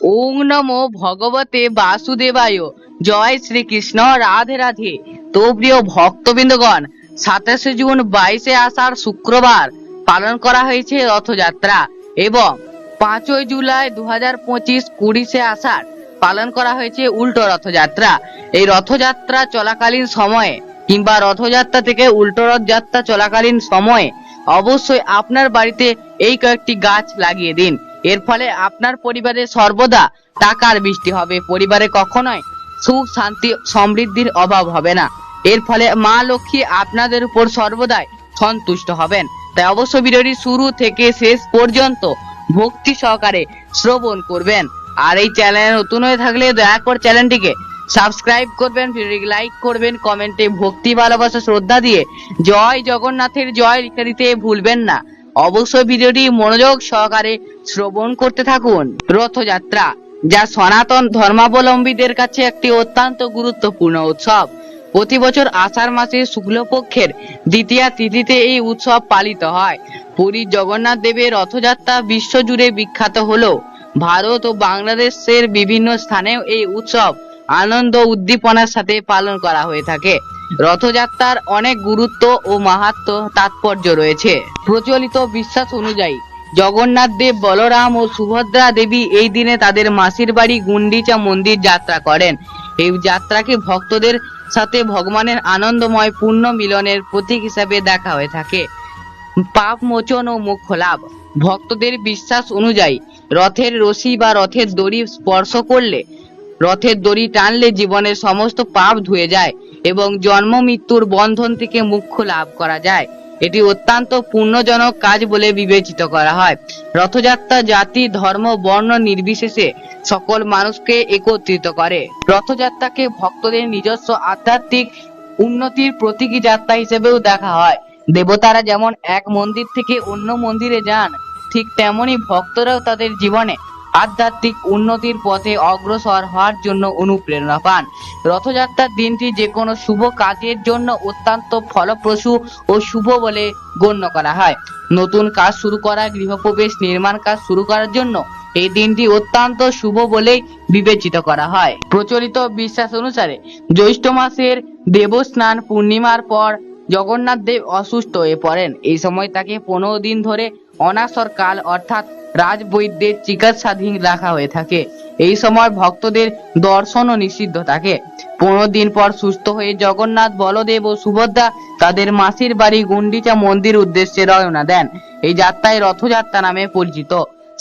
ওং নমো ভগবতে বাসুদেবায়। জয় শ্রীকৃষ্ণ, রাধে রাধে। তো প্রিয় ভক্তবৃন্দগণ, সাতাশে জুন বাইশে আষাঢ় শুক্রবার পালন করা হয়েছে রথযাত্রা এবং পাঁচই জুলাই দু হাজার পঁচিশ কুড়িশে আষাঢ় পালন করা হয়েছে উল্টো রথযাত্রা। এই রথযাত্রা চলাকালীন সময়ে কিংবা রথযাত্রা থেকে উল্টো রথযাত্রা চলাকালীন সময়ে অবশ্যই আপনার বাড়িতে এই কয়েকটি গাছ লাগিয়ে দিন। এর ফলে আপনার পরিবারে সর্বদা টাকার বৃষ্টি হবে। পরিবারে কখনোই সুখ, শান্তি, সমৃদ্ধির অভাব হবে না। এর ফলে মা লক্ষ্মী আপনাদের উপর সর্বদাই সন্তুষ্ট হবেন। তাই অবশ্যই ভিডিওটি শুরু থেকে শেষ পর্যন্ত ভক্তি সহকারে শ্রবণ করবেন। আর এই চ্যানেলে নতুন হয়ে থাকলে দয়া করে চ্যানেলটিকে সাবস্ক্রাইব করবেন, ভিডিওটিকে লাইক করবেন, কমেন্টে ভক্তি, ভালোবাসা, শ্রদ্ধা দিয়ে জয় জগন্নাথের জয় লিখে দিতে ভুলবেন না। অবশ্যই ভিডিওটি মনোযোগ সহকারে শ্রবণ করতে থাকুন। রথযাত্রা, যা সনাতন ধর্মাবলম্বীদের কাছে একটি অত্যন্ত গুরুত্বপূর্ণ উৎসব। প্রতি বছর আষাঢ় মাসের শুক্লপক্ষের দ্বিতীয়া তিথিতে এই উৎসব পালিত হয়। পুরী জগন্নাথ দেবের রথযাত্রা বিশ্বজুড়ে বিখ্যাত হলো। ভারত ও বাংলাদেশের বিভিন্ন স্থানেও এই উৎসব আনন্দ উদ্দীপনার সাথে পালন করা হয়ে থাকে। রথযাত্রার অনেক গুরুত্ব ও মাহাত্ম তাৎপর্য রয়েছে। প্রচলিত বিশ্বাস অনুযায়ী জগন্নাথ দেব, বলরাম ও সুভদ্রা দেবী এই দিনে তাদের মাসির বাড়ি গুন্ডিচা মন্দির যাত্রা করেন। এই যাত্রাকে ভক্তদের সাথে ভগবানের আনন্দময় পূর্ণ মিলনের প্রতীক হিসাবে দেখা হয়ে থাকে। পাপ মোচন ও মোক্ষ লাভ। ভক্তদের বিশ্বাস অনুযায়ী রথের রশি বা রথের দড়ি স্পর্শ করলে, রথের দড়ি টানলে জীবনের সমস্ত পাপ ধুয়ে যায় এবং জন্ম মৃত্যুর বন্ধন থেকে মুক্ষ লাভ করা যায়। এটি অত্যন্ত পুণ্যজনক কাজ বলে বিবেচিত করা হয়। রথযাত্রা জাতি, ধর্ম, বর্ণ নির্বিশেষে সকল মানুষকে একত্রিত করে। রথযাত্রাকে ভক্তদের নিজস্ব আধ্যাত্মিক উন্নতির প্রতীকী যাত্রা হিসেবেও দেখা হয়। দেবতারা যেমন এক মন্দির থেকে অন্য মন্দিরে যান, ঠিক তেমনি ভক্তরাও তাদের জীবনে আধ্যাত্মিক উন্নতির পথে অগ্রসর হওয়ার জন্য অনুপ্রেরণা পান। রথযাত্রার দিনটি যে কোনো শুভ কাজের জন্য অত্যন্ত ফলপ্রসূ ও শুভ বলে গণ্য করা হয়। নতুন কাজ শুরু করা, গৃহপ্রবেশ, নির্মাণ কাজ শুরু করার জন্য এই দিনটি অত্যন্ত শুভ বলেই বিবেচিত করা হয়। প্রচলিত বিশ্বাস অনুসারে জ্যৈষ্ঠ মাসের দেবস্নান পূর্ণিমার পর জগন্নাথ দেব অসুস্থ হয়ে পড়েন। এই সময় তাকে পনেরো দিন ধরে অনাসর কাল অর্থাৎ রাজবৈদ্যের চিকিৎসাধীন রাখা হয়ে থাকে। এই সময় ভক্তদের দর্শনও নিষিদ্ধ থাকে। পনেরো দিন পর সুস্থ হয়ে জগন্নাথ, বলদেব ও সুভদ্রা তাদের মাসির বাড়ি গুন্ডিচা মন্দির উদ্দেশ্যে রওনা দেন। এই যাত্রায় রথযাত্রা নামে পরিচিত।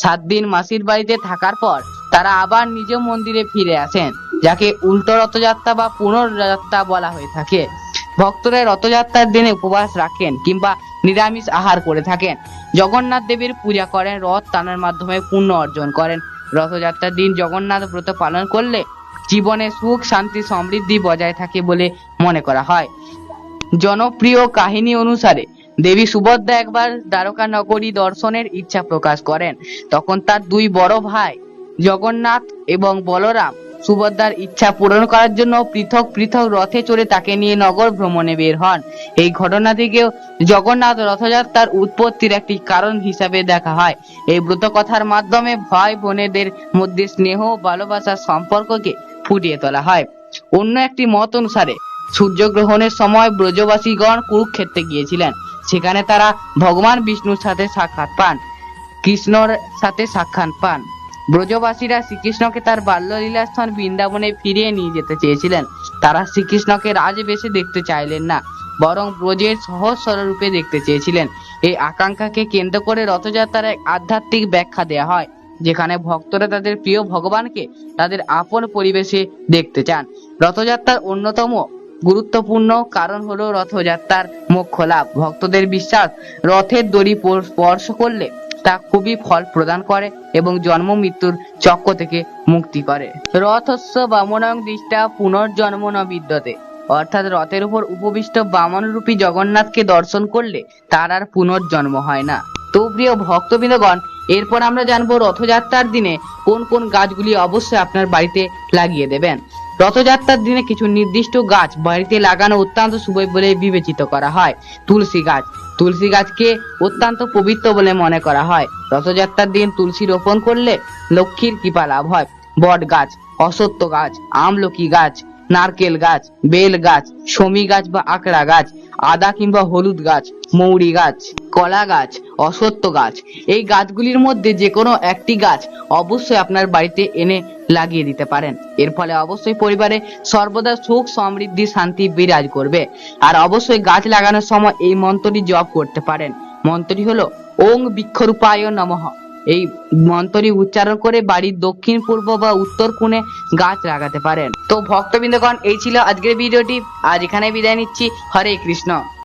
সাত দিন মাসির বাড়িতে থাকার পর তারা আবার নিজ মন্দিরে ফিরে আসেন, যাকে উল্টো রথযাত্রা বা পুনর্যাত্রা বলা হয়ে থাকে। ভক্তরা রথযাত্রার দিনে উপবাস রাখেন কিংবা নিরামিষ আহার করে থাকেন। জগন্নাথ দেবের পূজা করেন, রথ টানার মাধ্যমে পুণ্য অর্জন করেন। রথযাত্রার দিন জগন্নাথ ব্রত পালন করলে জীবনে সুখ, শান্তি, সমৃদ্ধি বজায় থাকে বলে মনে করা হয়। জনপ্রিয় কাহিনী অনুসারে দেবী সুভদ্রা একবার দ্বারকা নগরী দর্শনের ইচ্ছা প্রকাশ করেন। তখন তার দুই বড় ভাই জগন্নাথ এবং বলরাম সুভদ্রার ইচ্ছা পূরণ করার জন্য পৃথক পৃথক রথে চড়ে তাকে নিয়ে নগর ভ্রমণে বের হন। এই ঘটনা ঘটনাটিকেও জগন্নাথ রথযাত্রার উৎপত্তির একটি কারণ হিসাবে দেখা হয়। এই ব্রত কথার মাধ্যমে ভাই বোনেদের মধ্যে স্নেহ ভালোবাসার সম্পর্ককে ফুটিয়ে তোলা হয়। অন্য একটি মত অনুসারে, সূর্যগ্রহণের সময় ব্রজবাসীগণ কুরুক্ষেত্রে গিয়েছিলেন। সেখানে তারা ভগবান বিষ্ণুর সাথে সাক্ষাৎ পান, কৃষ্ণর সাথে সাক্ষাৎ পান। ব্রজবাসীরা শ্রীকৃষ্ণকে তার বাল্যলীলা স্থান বৃন্দাবনে ফিরিয়ে নিয়ে যেতে চেয়েছিলেন। তারা শ্রীকৃষ্ণকে রাজবেশে দেখতে চাইলেন না, বরং ব্রজের সহজ সরল রূপে দেখতে চেয়েছিলেন। এই আকাঙ্ক্ষাকে কেন্দ্র করে রথযাত্রার এক আধ্যাত্মিক ব্যাখ্যা দেয়া হয়, যেখানে ভক্তরা তাদের প্রিয় ভগবানকে তাদের আপন পরিবেশে দেখতে চান। রথযাত্রার অন্যতম গুরুত্বপূর্ণ কারণ হলো রথযাত্রার মোক্ষ লাভ। ভক্তদের বিশ্বাস, রথের দড়ি পর- স্পর্শ করলে তা খুবই ফল প্রদান করে এবং জন্ম মৃত্যুর চক্র থেকে মুক্তি করে। রথস্য বামনং দৃষ্টা পুনর্জন্ম ন বিদ্যতে। অর্থাৎ রথের উপর উপবিষ্ট বামন রূপী জগন্নাথকে দর্শন করলে তার আর পুনর্জন্ম হয় না। তো প্রিয় ভক্তবৃন্দগণ, এরপর আমরা জানব রথযাত্রার দিনে কোন কোন গাছগুলি অবশ্যই আপনার বাড়িতে লাগিয়ে দেবেন। রথযাত্রার দিনে কিছু নির্দিষ্ট গাছ বাড়িতে লাগানো অত্যন্ত শুভ বলে বিবেচিত করা হয়। তুলসী গাছ তুলসী গাছকে অত্যন্ত পবিত্র বলে মনে করা হয়। রথযাত্রার দিন তুলসী রোপণ করলে লক্ষ্মীর কৃপা লাভ হয়। বট গাছ অসত্য গাছ, আমলকি গাছ, নারকেল গাছ, বেল গাছ, শমী গাছ বা আকড়া গাছ, আদা কিংবা হলুদ গাছ, মৌরি গাছ, কলা গাছ অসত্য গাছ। এই গাছগুলির মধ্যে যে কোনো একটি গাছ অবশ্যই আপনার বাড়িতে এনে লাগিয়ে দিতে পারেন। এর ফলে অবশ্যই পরিবারে সর্বদা সুখ, সমৃদ্ধি, শান্তি বিরাজ করবে। আর অবশ্যই গাছ লাগানোর সময় এই মন্ত্রটি জপ করতে পারেন। মন্ত্রটি হলো, ওং বৃক্ষরূপায় নমঃ। এই মন্ত্রটি উচ্চারণ করে বাড়ির দক্ষিণ, পূর্ব বা উত্তর কোণে গাছ লাগাতে পারেন। তো ভক্তবৃন্দগণ, এই ছিল আজকের ভিডিওটি। আজ এখানে বিদায় নিচ্ছি। হরে কৃষ্ণ।